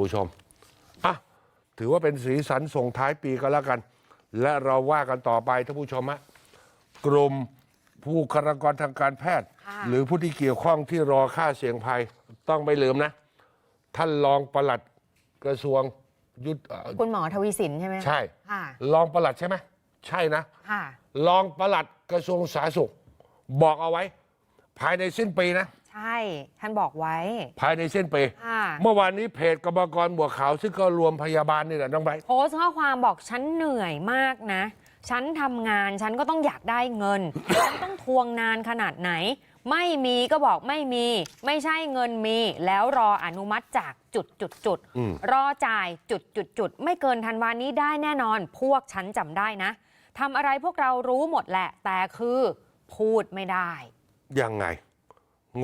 ผู้ชมอะถือว่าเป็นสีสันส่งท้ายปีก็แล้วกัน และเราว่ากันต่อไปท่านผู้ชมฮะกลุ่มผู้คารกรทางการแพทย์ค่ะหรือผู้ที่เกี่ยวข้องที่รอค่าเสี่ยงภัยต้องไม่ลืมนะ ท่านรองปลัดกระทรวงยุทธเอ่อคุณหมอทวีสินใช่ไหมใช่ ค่ะรองปลัดใช่ไหมใช่นะ ค่ะ รองปลัดกระทรวงสาธารณสุข บอกเอาไว้ ภายในสิ้นปีนะ ใช่ ท่านบอกไว้ ภายในสิ้นปี ค่ะ เมื่อวานนี้เพจกรรมกรบัวขาว ซึ่งก็รวมพยาบาลนี่แหละน้องใบร์ทโพสต์ข้อความบอกฉันเหนื่อยมากนะ ฉันทำงานฉันก็ต้องอยากได้เงิน ฉันต้องทวงนานขนาดไหน ไม่มีก็บอกไม่มี ไม่ใช่เงินมี แล้วรออนุมัติจากจุดจุดจุดอืมรอจ่ายจุดจุดจุดไม่เกินธันวานี้ได้แน่นอน พวกฉันจำได้นะทำอะไรพวกเรารู้หมดแหละ แต่คือ พูดไม่ได้ ยังไง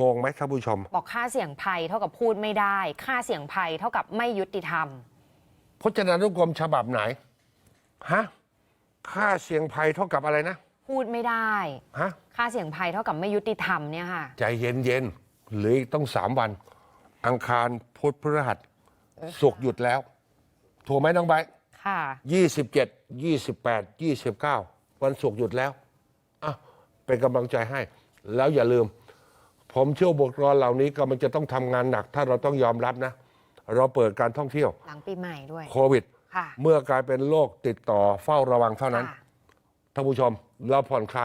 งงไหมท่านผู้ชม บอกค่าเสี่ยงภัยเท่ากับพูดไม่ได้ ค่าเสี่ยงภัยเท่ากับไม่ยุติธรรม พจนานุกรมฉบับไหนฮะค่าเสี่ยงภัยเท่ากับอะไรนะพูดไม่ได้ฮะค่าเสี่ยงภัยเท่ากับไม่ยุติธรรมเนี่ยค่ะ ใจเย็นๆเหรืออีกต้องสามวัน อังคารพุธพฤหัสศุกร์หยุดแล้วถูกไหมน้องใบร์ทค่ะยี่สิบเจ็ดยี่สิบแปดยี่สิบเก้าวันศุกร์หยุดแล้วอะเป็นกำลังใจให้ แล้วอย่าลืม ผมเชื่อบุคลากรเหล่านี้ก็มันจะต้องทำงานหนัก ถ้าเราต้องยอมรับนะ เราเปิดการท่องเที่ยวหลังปีใหม่ด้วย โควิด ค่ะ เมื่อกลายเป็นโรคติดต่อเฝ้าระวังเท่านั้นค่ะ ท่านผู้ชมเราผ่อนคลาย